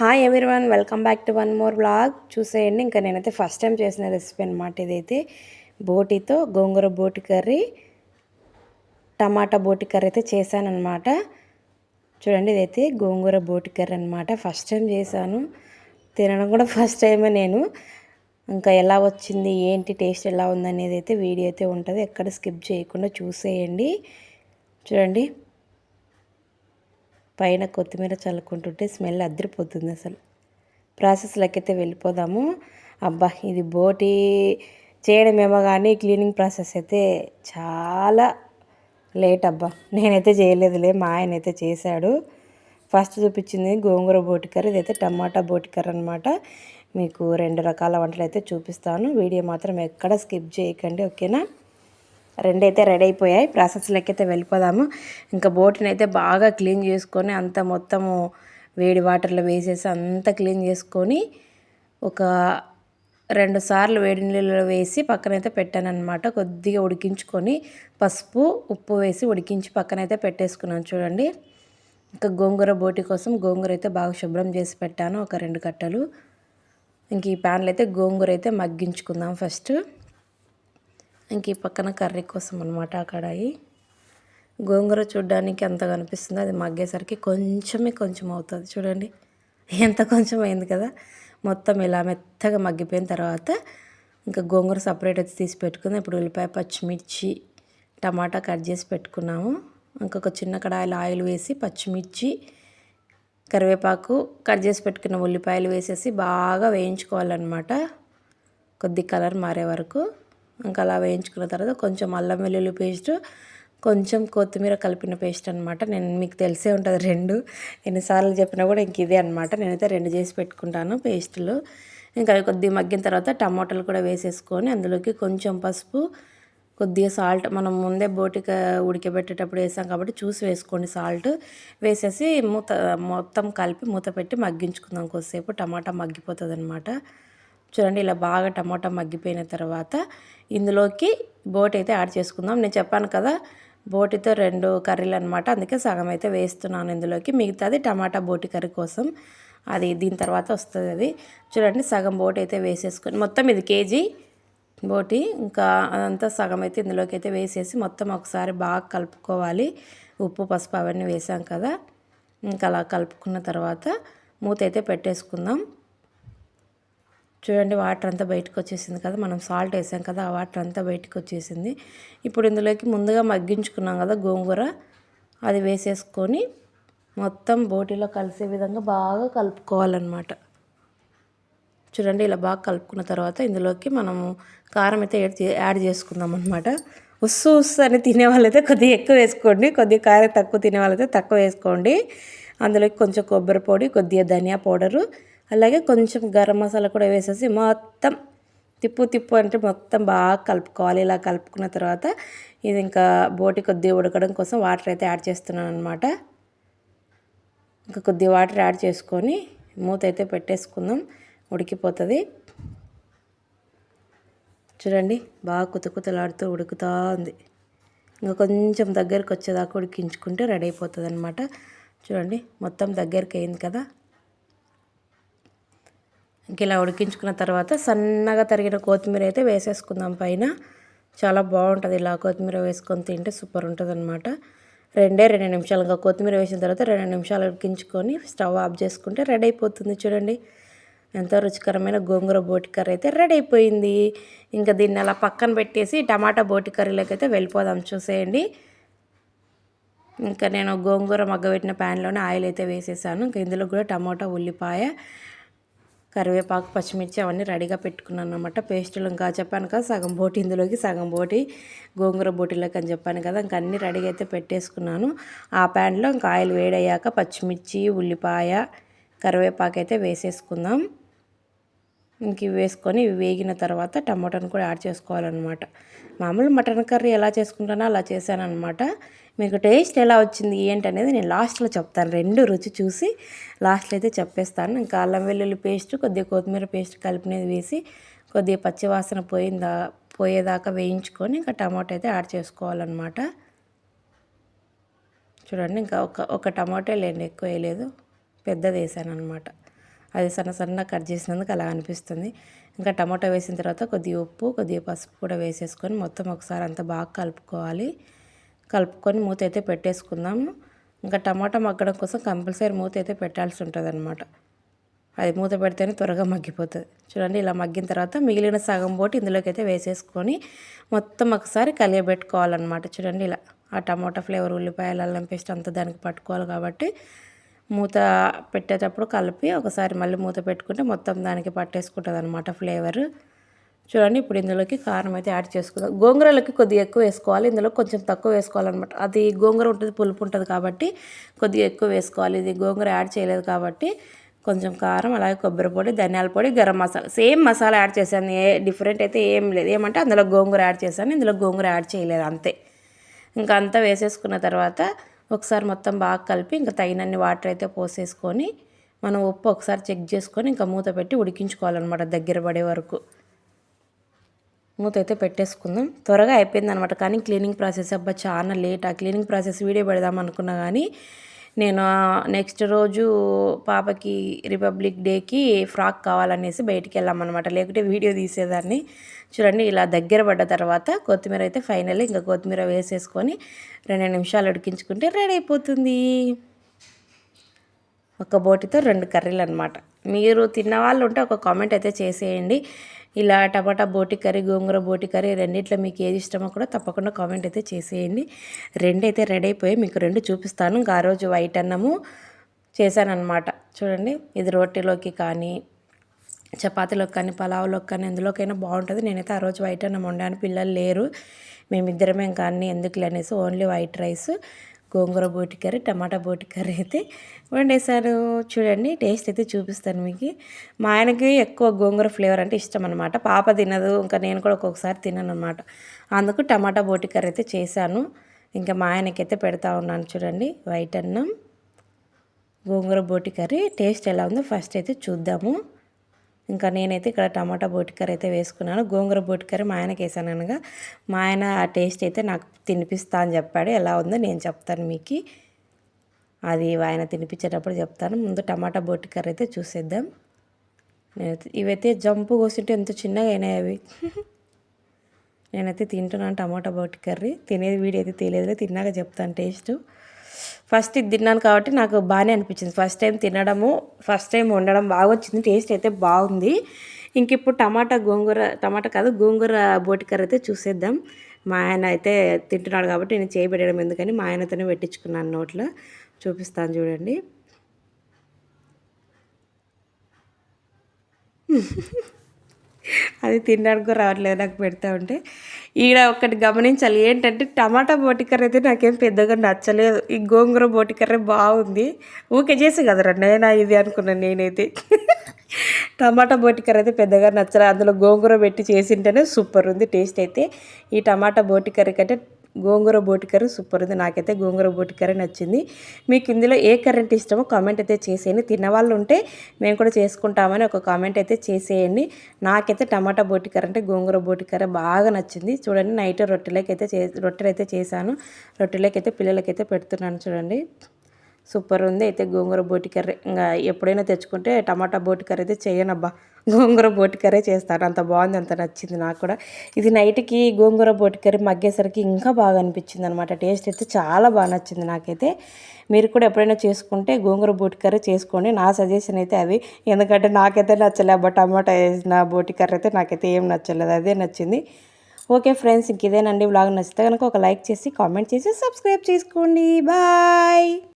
Hi one welcome back to one more blog చూసేయండి ఇంకా నేనైతే ఫస్ట్ టైం చేసిన రెసిపీ అనమాట ఇదైతే. బోటితో గోంగూర బోటి కర్రీ టమాటా బోటి కర్రీ అయితే చేశానమాట చూడండి ఇదైతే గోంగూర బోటి కర్రీ అనమాట ఫస్ట్ టైం చేశాను. తినడం కూడా ఫస్ట్ టైమే నేను. ఇంకా ఎలా వచ్చింది ఏంటి టేస్ట్ ఎలా ఉందనేది అయితే వీడియో అయితే ఉంటుంది. ఎక్కడ స్కిప్ చేయకుండా చూసేయండి. చూడండి. పైన కొత్తిమీర చల్లుకుంటుంటే స్మెల్ అద్దరిపోతుంది అసలు. ప్రాసెస్లోకి అయితే వెళ్ళిపోదాము. అబ్బా ఇది బోటి చేయడమేమో కానీ క్లీనింగ్ ప్రాసెస్ అయితే చాలా లేట్ అబ్బా. నేనైతే చేయలేదులే మా ఆయన అయితే చేశాడు. ఫస్ట్ చూపించింది గోంగూర బోటి కర్రీ ఇదైతే టమాటా బోటి కర్రీ అనమాట మీకు రెండు రకాల వంటలు అయితే చూపిస్తాను. వీడియో మాత్రం ఎక్కడ స్కిప్ చేయకండి ఓకేనా? రెండైతే రెడీ అయిపోయాయి. ప్రాసెస్లోకి అయితే వెళ్ళిపోదాము. ఇంకా బోట్ని అయితే బాగా క్లీన్ చేసుకొని అంత మొత్తము వేడి వాటర్లో వేసేసి అంతా క్లీన్ చేసుకొని ఒక రెండు సార్లు వేడి నీళ్ళలో వేసి పక్కనైతే పెట్టానమాట కొద్దిగా ఉడికించుకొని పసుపు ఉప్పు వేసి ఉడికించి పక్కనైతే పెట్టేసుకున్నాను చూడండి. ఇంకా గోంగూర బోటి కోసం గోంగూర అయితే బాగా శుభ్రం చేసి పెట్టాను. ఒక రెండు కట్టలు. ఇంక ఈ ప్యాన్లు అయితే గోంగూర అయితే మగ్గించుకుందాం ఫస్ట్. ఇంక ఈ పక్కన కర్రీ కోసం అనమాట ఆ కడాయి. గోంగూర చూడడానికి ఎంత కనిపిస్తుందో. అది మగ్గేసరికి కొంచెమే కొంచెం అవుతుంది. చూడండి ఎంత కొంచెం అయింది కదా. మొత్తం ఇలా మెత్తగా మగ్గిపోయిన తర్వాత ఇంకా గోంగూర సపరేట్ అయితే తీసి పెట్టుకుంది. ఇప్పుడు ఉల్లిపాయ పచ్చిమిర్చి టమాటా కట్ చేసి పెట్టుకున్నాము. ఇంకొక చిన్న కడాయిలో ఆయిల్ వేసి పచ్చిమిర్చి కరివేపాకు కట్ చేసి పెట్టుకున్న ఉల్లిపాయలు వేసేసి బాగా వేయించుకోవాలన్నమాట. కొద్ది కలర్ మారే వరకు. ఇంకా అలా వేయించుకున్న తర్వాత కొంచెం అల్లం వెల్లుల్లి పేస్ట్ కొంచెం కొత్తిమీర కలిపిన పేస్ట్ అనమాట నేను మీకు తెలిసే ఉంటుంది రెండు. ఎన్నిసార్లు చెప్పినా కూడా ఇంక ఇదే అనమాట నేనైతే రెండు చేసి పెట్టుకుంటాను పేస్టులు. ఇంకా అవి కొద్దిగా మగ్గిన తర్వాత టమాటాలు కూడా వేసేసుకొని అందులోకి కొంచెం పసుపు కొద్దిగా సాల్ట్. మనం ముందే బోటిక ఉడికబెట్టేటప్పుడు వేసాం కాబట్టి చూసి వేసుకోండి సాల్ట్. వేసేసి మూత మొత్తం కలిపి మూత పెట్టి మగ్గించుకుందాం కొద్దిసేపు. టమాటా మగ్గిపోతుంది అనమాట చూడండి ఇలా బాగా టమాటా మగ్గిపోయిన తర్వాత ఇందులోకి బోట్ అయితే యాడ్ చేసుకుందాం. నేను చెప్పాను కదా బోటితో రెండు కర్రీలు అనమాట అందుకే సగం అయితే వేస్తున్నాను ఇందులోకి. మిగతాది టమాటా బోటి కర్రీ కోసం అది దీని తర్వాత వస్తుంది అది. చూడండి సగం బోటి అయితే వేసేసుకొని మొత్తం ఇది కేజీ బోటి. ఇంకా అదంతా సగం అయితే ఇందులోకి అయితే వేసేసి మొత్తం ఒకసారి బాగా కలుపుకోవాలి. ఉప్పు పసుపు అవన్నీ వేసాం కదా. ఇంకా అలా కలుపుకున్న తర్వాత మూత అయితే పెట్టేసుకుందాం. చూడండి వాటర్ అంతా బయటకు వచ్చేసింది కదా మనం సాల్ట్ వేసాం కదా ఆ వాటర్ అంతా బయటకు వచ్చేసింది. ఇప్పుడు ఇందులోకి ముందుగా మగ్గించుకున్నాం కదా గోంగూర అది వేసేసుకొని మొత్తం బోటీలో కలిసే విధంగా బాగా కలుపుకోవాలన్నమాట. చూడండి ఇలా బాగా కలుపుకున్న తర్వాత ఇందులోకి మనము కారం అయితే యాడ్ చేసుకుందాం అనమాట ఉస్సు ఉస్సు అని తినే వాళ్ళైతే కొద్దిగా ఎక్కువ వేసుకోండి. కొద్దిగా కారం తక్కువ తినే వాళ్ళైతే తక్కువ వేసుకోండి. అందులోకి కొంచెం కొబ్బరి పొడి కొద్దిగా ధనియా పౌడరు అలాగే కొంచెం గరం మసాలా కూడా వేసేసి మొత్తం తిప్పు తిప్పు అంటే మొత్తం బాగా కలుపుకోవాలి. ఇలా కలుపుకున్న తర్వాత ఇది ఇంకా బోటి కొద్దిగా ఉడకడం కోసం వాటర్ అయితే యాడ్ చేస్తున్నాను అనమాట ఇంకా కొద్దిగా వాటర్ యాడ్ చేసుకొని మూత అయితే పెట్టేసుకుందాం. ఉడికిపోతుంది. చూడండి బాగా కుతకుతలాడుతూ ఉడుకుతూ ఉంది. ఇంకా కొంచెం దగ్గరికి వచ్చేదాకా ఉడికించుకుంటే రెడీ అయిపోతుంది అనమాట చూడండి మొత్తం దగ్గరికి అయింది కదా. ఇలా ఉడికించుకున్న తర్వాత సన్నగా తరిగిన కొత్తిమీర అయితే వేసేసుకుందాం పైన. చాలా బాగుంటుంది ఇలా కొత్తిమీర వేసుకొని తింటే సూపర్ ఉంటుంది అనమాట రెండే రెండు నిమిషాలు ఇంకా కొత్తిమీర వేసిన తర్వాత రెండు నిమిషాలు ఉడికించుకొని స్టవ్ ఆఫ్ చేసుకుంటే రెడీ అయిపోతుంది చూడండి. ఎంతో రుచికరమైన గోంగూర బోటి కర్రీ అయితే రెడీ అయిపోయింది. ఇంకా దీన్ని అలా పక్కన పెట్టేసి టమాటా బోటి కర్రీలోకి అయితే వెళ్ళిపోదాం చూసేయండి. ఇంకా నేను గోంగూర మగ్గబెట్టిన ప్యాన్లోనే ఆయిల్ అయితే వేసేసాను. ఇంకా ఇందులో కూడా టమాటా ఉల్లిపాయ కరివేపాకు పచ్చిమిర్చి అవన్నీ రెడీగా పెట్టుకున్నాను అనమాట పేస్టులు ఇంకా చెప్పాను కదా సగం బోటి ఇందులోకి సగం బోటి గోంగూర బోటీలోకి అని చెప్పాను కదా ఇంకా అన్నీ రెడీగా అయితే పెట్టేసుకున్నాను. ఆ ప్యాన్లో ఇంకా ఆయిల్ వేడయ్యాక పచ్చిమిర్చి ఉల్లిపాయ కరివేపాకు అయితే వేసేసుకుందాం. ఇంక ఇవి వేసుకొని ఇవి వేగిన తర్వాత టమాటాను కూడా యాడ్ చేసుకోవాలన్నమాట. మామూలు మటన్ కర్రీ ఎలా చేసుకుంటానో అలా చేశానమాట మీకు టేస్ట్ ఎలా వచ్చింది ఏంటి అనేది నేను లాస్ట్లో చెప్తాను. రెండు రుచి చూసి లాస్ట్లో అయితే చెప్పేస్తాను. ఇంకా అల్లం వెల్లుల్లి పేస్ట్ కొద్దిగా కొత్తిమీర పేస్ట్ కలిపినది వేసి కొద్దిగా పచ్చివాసన పోయిందా పోయేదాకా వేయించుకొని ఇంకా టమాటో అయితే యాడ్ చేసుకోవాలన్నమాట. చూడండి ఇంకా ఒక ఒక టమాటో లేండి ఎక్కువ వేయలేదు. పెద్దది వేసాను అనమాట అది సన్న సన్న కట్ చేసినందుకు అలా అనిపిస్తుంది. ఇంకా టమాటో వేసిన తర్వాత కొద్దిగా ఉప్పు కొద్దిగా పసుపు కూడా వేసేసుకొని మొత్తం ఒకసారి అంతా బాగా కలుపుకోవాలి. కలుపుకొని మూత అయితే పెట్టేసుకుందాము. ఇంకా టమాటా మగ్గడం కోసం కంపల్సరీ మూత అయితే పెట్టాల్సి ఉంటుంది అనమాట అది మూత పెడితేనే త్వరగా మగ్గిపోతుంది. చూడండి ఇలా మగ్గిన తర్వాత మిగిలిన సగం పోటీ ఇందులోకి అయితే వేసేసుకొని మొత్తం ఒకసారి కలియబెట్టుకోవాలన్నమాట. చూడండి ఇలా ఆ టమాటా ఫ్లేవర్ ఉల్లిపాయలు అల్లం పేస్ట్ అంతా దానికి పట్టుకోవాలి కాబట్టి మూత పెట్టేటప్పుడు కలిపి ఒకసారి మళ్ళీ మూత పెట్టుకుంటే మొత్తం దానికి పట్టేసుకుంటుంది అనమాట ఫ్లేవర్. చూడండి ఇప్పుడు ఇందులోకి కారం అయితే యాడ్ చేసుకుందాం. గోంగూరలకి కొద్దిగా ఎక్కువ వేసుకోవాలి. ఇందులో కొంచెం తక్కువ వేసుకోవాలన్నమాట. అది గోంగూర ఉంటుంది పులుపు ఉంటుంది కాబట్టి కొద్దిగా ఎక్కువ వేసుకోవాలి. ఇది గోంగూర యాడ్ చేయలేదు కాబట్టి కొంచెం కారం అలాగే కొబ్బరి పొడి ధనియాల పొడి గరం మసాలా. సేమ్ మసాలా యాడ్ చేశాను. ఏ డిఫరెంట్ అయితే ఏం లేదు. ఏమంటే అందులో గోంగూర యాడ్ చేశాను. ఇందులో గోంగూర యాడ్ చేయలేదు అంతే. ఇంకా అంతా వేసేసుకున్న తర్వాత ఒకసారి మొత్తం బాగా కలిపి ఇంకా తగినన్ని వాటర్ అయితే పోసేసుకొని మనం ఉప్పు ఒకసారి చెక్ చేసుకొని ఇంకా మూత పెట్టి ఉడికించుకోవాలన్నమాట దగ్గర పడే వరకు. మూత అయితే పెట్టేసుకుందాం. త్వరగా అయిపోయింది అనమాట కానీ క్లీనింగ్ ప్రాసెస్ అబ్బా చాలా లేట్. ఆ క్లీనింగ్ ప్రాసెస్ వీడియో పెడదాం అనుకున్నా కానీ నేను నెక్స్ట్ రోజు పాపకి రిపబ్లిక్ డేకి ఫ్రాక్ కావాలనేసి బయటికి వెళ్ళామన్నమాట. లేకుంటే వీడియో తీసేదాన్ని. చూడండి ఇలా దగ్గర పడ్డ తర్వాత కొత్తిమీర అయితే ఫైనల్ ఇంకా కొత్తిమీర వేసేసుకొని రెండు నిమిషాలు ఉడికించుకుంటే రెడీ అయిపోతుంది. ఒక బోటితో రెండు కర్రీలు అనమాట మీరు తిన్న వాళ్ళు ఉంటే ఒక కామెంట్ అయితే చేసేయండి. ఇలా టమాటా బోటి కర్రీ గోంగూర బోటి కర్రీ రెండిట్లో మీకు ఏది ఇష్టమో కూడా తప్పకుండా కామెంట్ అయితే చేసేయండి. రెండు అయితే రెడీ అయిపోయి మీకు రెండు చూపిస్తాను. ఇంకా ఆ రోజు వైట్ అన్నము చేశానమాట చూడండి ఇది రోటీలోకి కానీ చపాతీలోకి కానీ పలావ్లోకి కానీ ఎందులోకైనా బాగుంటుంది. నేనైతే ఆ రోజు వైట్ అన్నం వండాను. పిల్లలు లేరు. మేమిద్దరమే కానీ ఎందుకులే అనేసి ఓన్లీ వైట్ రైస్. గోంగూర బోటి కర్రీ టమాటా బోటి కర్రీ అయితే వండేసాను చూడండి టేస్ట్ అయితే చూపిస్తాను మీకు. మా ఆయనకి ఎక్కువ గోంగూర ఫ్లేవర్ అంటే ఇష్టం అనమాట పాప తినదు ఇంకా నేను కూడా ఒక్కొక్కసారి తినను అనమాట అందుకు టమాటా బోటి కర్రీ అయితే చేశాను. ఇంకా మా ఆయనకైతే పెడతా ఉన్నాను చూడండి వైట్ అన్నం గోంగూర బోటి కర్రీ. టేస్ట్ ఎలా ఉందో ఫస్ట్ అయితే చూద్దాము. ఇంకా నేనైతే ఇక్కడ టమాటా బోటికర్రీ అయితే వేసుకున్నాను. గోంగూర బోటికర్రీ మా ఆయనకి వేసాను అనగా మా ఆయన ఆ టేస్ట్ అయితే నాకు తినిపిస్తా అని చెప్పాడు. ఎలా ఉందో నేను చెప్తాను మీకు. అది ఆయన తినిపించేటప్పుడు చెప్తాను. ముందు టమాటా బోటికర్రీ అయితే చూసేద్దాం. నేనైతే ఇవైతే జంపు కోసింటే ఎంత చిన్నగా అయినాయి అవి. నేనైతే తింటున్నాను టమాటా బోటి కర్రీ తినేది వీడియో అయితే తెలియదు తిన్నాక చెప్తాను టేస్ట్. ఫస్ట్ ఇది తిన్నాను కాబట్టి నాకు బాగానే అనిపించింది. ఫస్ట్ టైం తినడము ఫస్ట్ టైం వండడం బాగా వచ్చింది టేస్ట్ అయితే బాగుంది. ఇంక ఇప్పుడు టమాటా గోంగూర టమాటా కాదు గోంగూర బోటికర్ర అయితే చూసేద్దాం. మా ఆయన అయితే తింటున్నాడు కాబట్టి నేను చేయబెట్టడం ఎందుకని మా ఆయనతోనే పెట్టించుకున్నాను నోట్లో. చూపిస్తాను చూడండి. అది తినడానికి రావట్లేదు నాకు పెడతా ఉంటే. ఈడ ఒకటి గమనించాలి ఏంటంటే టమాటా బోటికర్ర అయితే నాకేం పెద్దగా నచ్చలేదు. ఈ గోంగూర బోటికర్రే బాగుంది. ఊకే చేసి కదరా నేనా ఇది అనుకున్నాను నేనైతే. టమాటా బోటికర్ర అయితే పెద్దగా నచ్చలేదు. అందులో గోంగూర పెట్టి చేసింటేనే సూపర్ ఉంది టేస్ట్ అయితే. ఈ టమాటా బోటికర్ర కంటే గోంగూర బోటి కర్రీ సూపర్ ఉంది. నాకైతే గోంగూర బోటి కర్రీ నచ్చింది. మీకు ఇందులో ఏ కరెంట్ ఇష్టమో కామెంట్ అయితే చేసేయండి. తిన్నవాళ్ళు ఉంటే మేము కూడా చేసుకుంటామని ఒక కామెంట్ అయితే చేసేయండి. నాకైతే టమాటా బోటి కర్రీ అంటే గోంగూర బోటి కర్రీ బాగా నచ్చింది. చూడండి నైట్ రొట్టెలకైతే చే రొట్టెలు అయితే చేశాను. రొట్టెలకైతే పిల్లలకైతే పెడుతున్నాను చూడండి. సూపర్ ఉంది. అయితే గోంగూర బోటి కర్రీ ఇంకా ఎప్పుడైనా తెచ్చుకుంటే టమాటా బోటి కర్రీ అయితే చేయనబ్బా. గోంగూర బోటి కర్రీ చేస్తాను. అంత బాగుంది అంత నచ్చింది నాకు కూడా. ఇది నైట్కి గోంగూర బోటి కర్రీ మగ్గేసరికి ఇంకా బాగా అనిపించింది అనమాట టేస్ట్ అయితే చాలా బాగా నచ్చింది నాకైతే. మీరు కూడా ఎప్పుడైనా చేసుకుంటే గోంగూర బోటి కర్రీ చేసుకోండి. నా సజెషన్ అయితే అది. ఎందుకంటే నాకైతే నచ్చలే అబ్బా టమాటా వేసిన బోటి కర్రీ అయితే నాకైతే ఏం నచ్చలేదు. అదే నచ్చింది. ఓకే ఫ్రెండ్స్ ఇంక ఇదేనండి. బ్లాగ్ నచ్చితే కనుక ఒక లైక్ చేసి కామెంట్ చేసి సబ్స్క్రైబ్ చేసుకోండి. బాయ్!